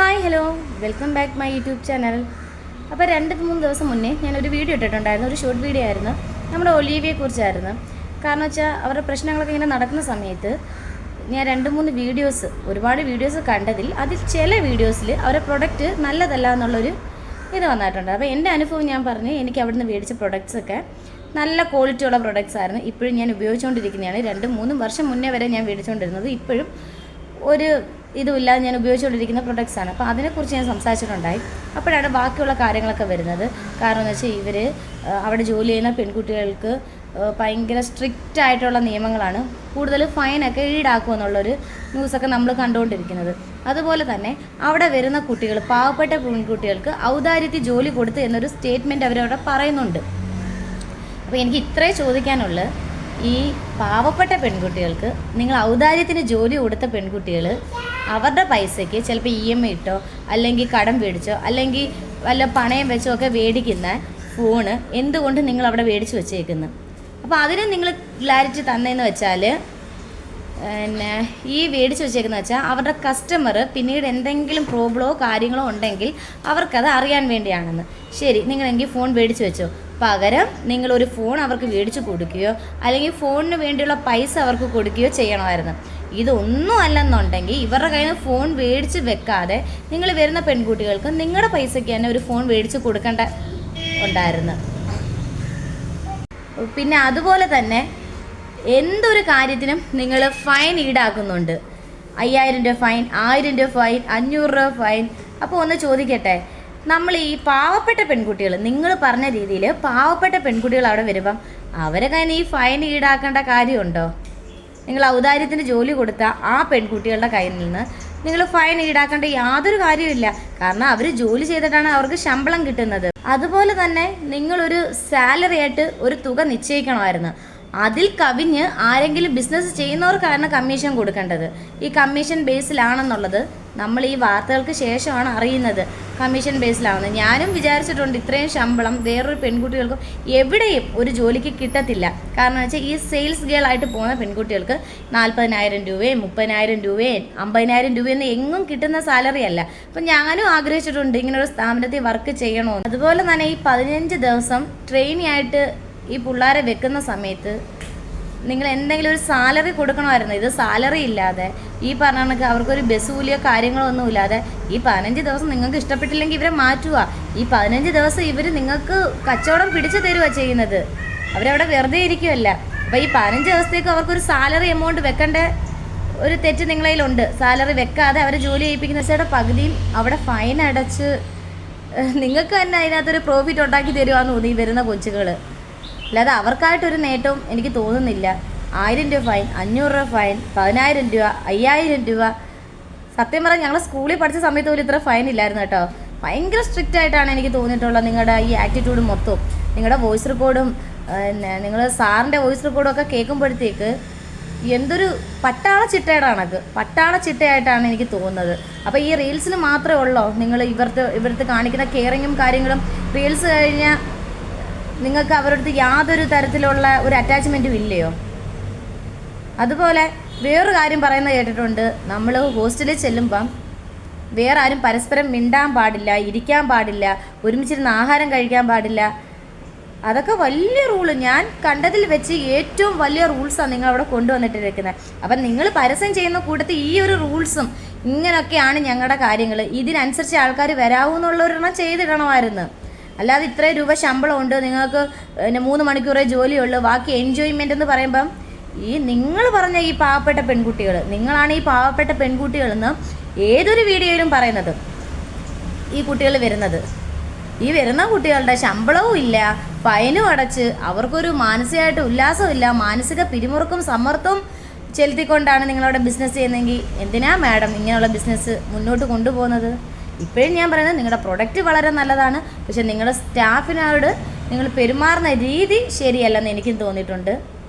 Hi hello. Welcome back my YouTube channel. അപ്പോൾ രണ്ട് മൂന്ന് ദിവസം മുന്നേ ഞാനൊരു വീഡിയോ ഇട്ടിട്ടുണ്ടായിരുന്നു. ഒരു ഷോർട്ട് വീഡിയോ ആയിരുന്നു. നമ്മുടെ ഒലീവിയെ കുറിച്ചായിരുന്നു. കാരണം വെച്ചാൽ അവരുടെ പ്രശ്നങ്ങളൊക്കെ ഇങ്ങനെ നടക്കുന്ന സമയത്ത് ഞാൻ രണ്ട് മൂന്ന് വീഡിയോസ് ഒരുപാട് വീഡിയോസ് കണ്ടതിൽ അതിൽ ചില വീഡിയോസിൽ അവരുടെ പ്രൊഡക്റ്റ് നല്ലതല്ല എന്നുള്ളൊരു ഇത് വന്നിട്ടുണ്ട്. അപ്പോൾ എന്റെ അനുഭവം ഞാൻ പറഞ്ഞ് എനിക്ക് അവിടുന്ന് മേടിച്ച പ്രൊഡക്ട്സൊക്കെ നല്ല ക്വാളിറ്റിയുള്ള പ്രൊഡക്ട്സ് ആയിരുന്നു. ഇപ്പോഴും ഞാൻ ഉപയോഗിച്ചുകൊണ്ടിരിക്കുന്നതാണ്. രണ്ട് മൂന്നും വർഷം മുന്നേ വരെ ഞാൻ മേടിച്ചുകൊണ്ടിരുന്നത്. ഇപ്പോഴും ഒരു ഇതുമില്ലാതെ ഞാൻ ഉപയോഗിച്ചുകൊണ്ടിരിക്കുന്ന പ്രൊഡക്ട്സ് ആണ്. അപ്പോൾ അതിനെക്കുറിച്ച് ഞാൻ സംസാരിച്ചിട്ടുണ്ടായി. അപ്പോഴാണ് ബാക്കിയുള്ള കാര്യങ്ങളൊക്കെ വരുന്നത്. കാരണം എന്ന് വെച്ചാൽ ഇവർ അവിടെ ജോലി ചെയ്യുന്ന പെൺകുട്ടികൾക്ക് ഭയങ്കര സ്ട്രിക്റ്റ് ആയിട്ടുള്ള നിയമങ്ങളാണ് കൂടുതൽ ഫൈനൊക്കെ ഈടാക്കും എന്നുള്ളൊരു ന്യൂസൊക്കെ നമ്മൾ കണ്ടുകൊണ്ടിരിക്കുന്നത്. അതുപോലെ തന്നെ അവിടെ വരുന്ന കുട്ടികൾ പാവപ്പെട്ട പെൺകുട്ടികൾക്ക് ഔദാര്യത്തിൽ ജോലി കൊടുത്ത് എന്നൊരു സ്റ്റേറ്റ്മെന്റ് അവരവിടെ പറയുന്നുണ്ട്. അപ്പോൾ എനിക്ക് ഇത്രേ ചോദിക്കാനുള്ളു. ഈ പാവപ്പെട്ട പെൺകുട്ടികൾക്ക് നിങ്ങൾ ഔദാര്യത്തിന് ജോലി കൊടുത്ത പെൺകുട്ടികൾ അവരുടെ പൈസയ്ക്ക് ചിലപ്പോൾ ഇ എം ഐ ഇട്ടോ അല്ലെങ്കിൽ കടം മേടിച്ചോ അല്ലെങ്കിൽ വല്ല പണയം വെച്ചോ ഒക്കെ മേടിക്കുന്ന ഫോണ് എന്തുകൊണ്ട് നിങ്ങൾ അവിടെ മേടിച്ച് വെച്ചേക്കുന്നു? അപ്പോൾ അതിന് നിങ്ങൾ ക്ലാരിറ്റി തന്നതെന്ന് വെച്ചാൽ പിന്നെ ഈ മേടിച്ച് വെച്ചേക്കുന്ന വെച്ചാൽ അവരുടെ കസ്റ്റമർ പിന്നീട് എന്തെങ്കിലും പ്രോബ്ലമോ കാര്യങ്ങളോ ഉണ്ടെങ്കിൽ അവർക്കത് അറിയാൻ വേണ്ടിയാണെന്ന്. ശരി നിങ്ങളെങ്കിൽ ഫോൺ മേടിച്ച് വെച്ചോ. പകരം നിങ്ങളൊരു ഫോൺ അവർക്ക് മേടിച്ച് കൊടുക്കുകയോ അല്ലെങ്കിൽ ഫോണിന് വേണ്ടിയുള്ള പൈസ അവർക്ക് കൊടുക്കുകയോ ചെയ്യണമായിരുന്നു. ഇതൊന്നും അല്ലെന്നുണ്ടെങ്കിൽ ഇവരുടെ കയ്യിൽ നിന്ന് ഫോൺ മേടിച്ച് വെക്കാതെ നിങ്ങൾ വരുന്ന പെൺകുട്ടികൾക്ക് നിങ്ങളുടെ പൈസയ്ക്ക് തന്നെ ഒരു ഫോൺ മേടിച്ച് കൊടുക്കേണ്ട ഉണ്ടായിരുന്നു. പിന്നെ അതുപോലെ തന്നെ എന്തൊരു കാര്യത്തിനും നിങ്ങൾ ഫൈൻ ഈടാക്കുന്നുണ്ട്. അയ്യായിരം രൂപ ഫൈൻ ആയിരം രൂപ ഫൈൻ അഞ്ഞൂറ് രൂപ ഫൈൻ അപ്പോൾ ഒന്ന് ചോദിക്കട്ടെ നമ്മൾ ഈ പാവപ്പെട്ട പെൺകുട്ടികൾ നിങ്ങൾ പറഞ്ഞ രീതിയിൽ പാവപ്പെട്ട പെൺകുട്ടികൾ അവിടെ വരുമ്പം അവരെ കയ്യിൽ ഈ ഫൈൻ ഈടാക്കേണ്ട കാര്യമുണ്ടോ? നിങ്ങൾ ഔദാര്യത്തിന് ജോലി കൊടുത്ത ആ പെൺകുട്ടികളുടെ കയ്യിൽ നിന്ന് നിങ്ങൾ ഫൈൻ ഈടാക്കേണ്ട യാതൊരു കാര്യമില്ല കാരണം അവർ ജോലി ചെയ്തിട്ടാണ് അവർക്ക് ശമ്പളം കിട്ടുന്നത്. അതുപോലെ തന്നെ നിങ്ങളൊരു സാലറി ആയിട്ട് ഒരു തുക നിശ്ചയിക്കണമായിരുന്നു. അതിൽ കവിഞ്ഞ് ആരെങ്കിലും ബിസിനസ് ചെയ്യുന്നവർക്കാണ് കമ്മീഷൻ കൊടുക്കേണ്ടത്. ഈ കമ്മീഷൻ ബേസിലാണെന്നുള്ളത് നമ്മൾ ഈ വാർത്തകൾക്ക് ശേഷമാണ് അറിയുന്നത്. കമ്മീഷൻ ബേസിലാണെന്ന് ഞാനും വിചാരിച്ചിട്ടുണ്ട് ഇത്രയും ശമ്പളം വേറൊരു പെൺകുട്ടികൾക്കും എവിടെയും ഒരു ജോലിക്ക് കിട്ടത്തില്ല. കാരണം വെച്ചാൽ ഈ സെയിൽസ് ഗേൾ ആയിട്ട് പോകുന്ന പെൺകുട്ടികൾക്ക് നാൽപ്പതിനായിരം രൂപയും മുപ്പതിനായിരം രൂപയും അമ്പതിനായിരം രൂപയൊന്നും എങ്ങും കിട്ടുന്ന സാലറി അല്ല. അപ്പം ഞാനും ആഗ്രഹിച്ചിട്ടുണ്ട് ഇങ്ങനൊരു സ്ഥാപനത്തിൽ വർക്ക് ചെയ്യണമെന്ന് അതുപോലെ തന്നെ ഈ പതിനഞ്ച് ദിവസം ട്രെയിനി ആയിട്ട് ഈ പിള്ളേരെ വെക്കുന്ന സമയത്ത് നിങ്ങൾ എന്തെങ്കിലും ഒരു സാലറി കൊടുക്കണമായിരുന്നു. ഇത് സാലറി ഇല്ലാതെ ഈ പറഞ്ഞ കണക്ക് അവർക്കൊരു ബസ് കൂലിയോ കാര്യങ്ങളോ ഒന്നും ഇല്ലാതെ ഈ പതിനഞ്ച് ദിവസം നിങ്ങൾക്ക് ഇഷ്ടപ്പെട്ടില്ലെങ്കിൽ ഇവരെ മാറ്റുക. ഈ പതിനഞ്ച് ദിവസം ഇവർ നിങ്ങൾക്ക് കച്ചവടം പിടിച്ചു തരുക ചെയ്യുന്നത്. അവരവിടെ വെറുതെ ഇരിക്കുമല്ല അപ്പോൾ ഈ പതിനഞ്ച് ദിവസത്തേക്ക് അവർക്കൊരു സാലറി എമൗണ്ട് വെക്കേണ്ട ഒരു തെറ്റ് നിങ്ങളതിലുണ്ട് സാലറി വെക്കാതെ അവരെ ജോലി ചെയ്യിപ്പിക്കുന്ന വെച്ചാൽ പകുതിയും അവിടെ ഫൈൻ അടച്ച് നിങ്ങൾക്ക് തന്നെ അതിനകത്തൊരു പ്രോഫിറ്റ് ഉണ്ടാക്കി തരുവാന്ന് തോന്നി വരുന്ന കൊച്ചുകൾ അല്ലാതെ അവർക്കായിട്ടൊരു നേട്ടവും എനിക്ക് തോന്നുന്നില്ല. ആയിരം രൂപ ഫൈൻ അഞ്ഞൂറ് രൂപ ഫൈൻ പതിനായിരം രൂപ അയ്യായിരം രൂപ. സത്യം പറഞ്ഞാൽ ഞങ്ങൾ സ്കൂളിൽ പഠിച്ച സമയത്ത് പോലും ഇത്ര ഫൈൻ ഇല്ലായിരുന്നു കേട്ടോ. ഭയങ്കര സ്ട്രിക്റ്റ് ആയിട്ടാണ് എനിക്ക് തോന്നിയിട്ടുള്ളത് നിങ്ങളുടെ ഈ ആറ്റിറ്റ്യൂഡും മൊത്തവും നിങ്ങളുടെ വോയിസ് റെക്കോർഡും നിങ്ങൾ സാറിന്റെ വോയിസ് റെക്കോർഡും ഒക്കെ കേൾക്കുമ്പോഴത്തേക്ക് എന്തൊരു പട്ടാള ചിട്ടയുടെ കണക്ക് പട്ടാള ചിട്ടയായിട്ടാണ് എനിക്ക് തോന്നുന്നത്. അപ്പോൾ ഈ റീൽസിന് മാത്രമേ ഉള്ളോ? നിങ്ങൾ ഇവർക്ക് ഇവർക്ക് കാണിക്കുന്ന കെയറിങ്ങും കാര്യങ്ങളും. റീൽസ് കഴിഞ്ഞാൽ നിങ്ങൾക്ക് അവരുടെ യാതൊരു തരത്തിലുള്ള ഒരു അറ്റാച്ച്മെന്റും ഇല്ലയോ? അതുപോലെ വേറൊരു കാര്യം പറയുന്നത് കേട്ടിട്ടുണ്ട്. നമ്മൾ ഹോസ്റ്റലിൽ ചെല്ലുമ്പം വേറെ ആരും പരസ്പരം മിണ്ടാൻ പാടില്ല ഇരിക്കാൻ പാടില്ല ഒരുമിച്ചിരുന്ന് ആഹാരം കഴിക്കാൻ പാടില്ല. അതൊക്കെ വലിയ റൂൾ ഞാൻ കണ്ടതിൽ വെച്ച് ഏറ്റവും വലിയ റൂൾസാണ് നിങ്ങൾ അവിടെ കൊണ്ടുവന്നിട്ടിരിക്കുന്നത്. അപ്പം നിങ്ങൾ പരസ്യം ചെയ്യുന്ന കൂട്ടത്തിൽ ഈ ഒരു റൂൾസും ഇങ്ങനെയൊക്കെയാണ് ഞങ്ങളുടെ കാര്യങ്ങൾ ഇതിനനുസരിച്ച് ആൾക്കാർ വരാവൂ എന്നുള്ളൊരെണ്ണം ചെയ്തിടണമായിരുന്നു. അല്ലാതെ ഇത്രയും രൂപ ശമ്പളം ഉണ്ട് നിങ്ങൾക്ക് പിന്നെ മൂന്ന് മണിക്കൂറേ ജോലിയുള്ളൂ ബാക്കി എൻജോയ്മെന്റ് എന്ന് പറയുമ്പം ഈ നിങ്ങൾ പറഞ്ഞ ഈ പാവപ്പെട്ട പെൺകുട്ടികൾ നിങ്ങളാണ് ഈ പാവപ്പെട്ട പെൺകുട്ടികളെന്ന് ഏതൊരു വീഡിയോയിലും പറയുന്നത്. ഈ കുട്ടികൾ വരുന്നത്. ഈ വരുന്ന കുട്ടികളുടെ ശമ്പളവും ഇല്ല ഫൈനും അടച്ച് അവർക്കൊരു മാനസികമായിട്ട് ഉല്ലാസമില്ല മാനസിക പിരിമുറുക്കും സമ്മർദ്ദവും ചെലുത്തിക്കൊണ്ടാണ് നിങ്ങളവിടെ ബിസിനസ് ചെയ്യുന്നതെങ്കിൽ എന്തിനാ മാഡം ഇങ്ങനെയുള്ള ബിസിനസ് മുന്നോട്ട് കൊണ്ടുപോകുന്നത്? ഇപ്പോഴും ഞാൻ പറയുന്നത് നിങ്ങളുടെ പ്രൊഡക്റ്റ് വളരെ നല്ലതാണ്. പക്ഷേ നിങ്ങളുടെ സ്റ്റാഫിനോട് നിങ്ങൾ പെരുമാറുന്ന രീതി ശരിയല്ലെന്ന് എനിക്കും തോന്നിയിട്ടുണ്ട്.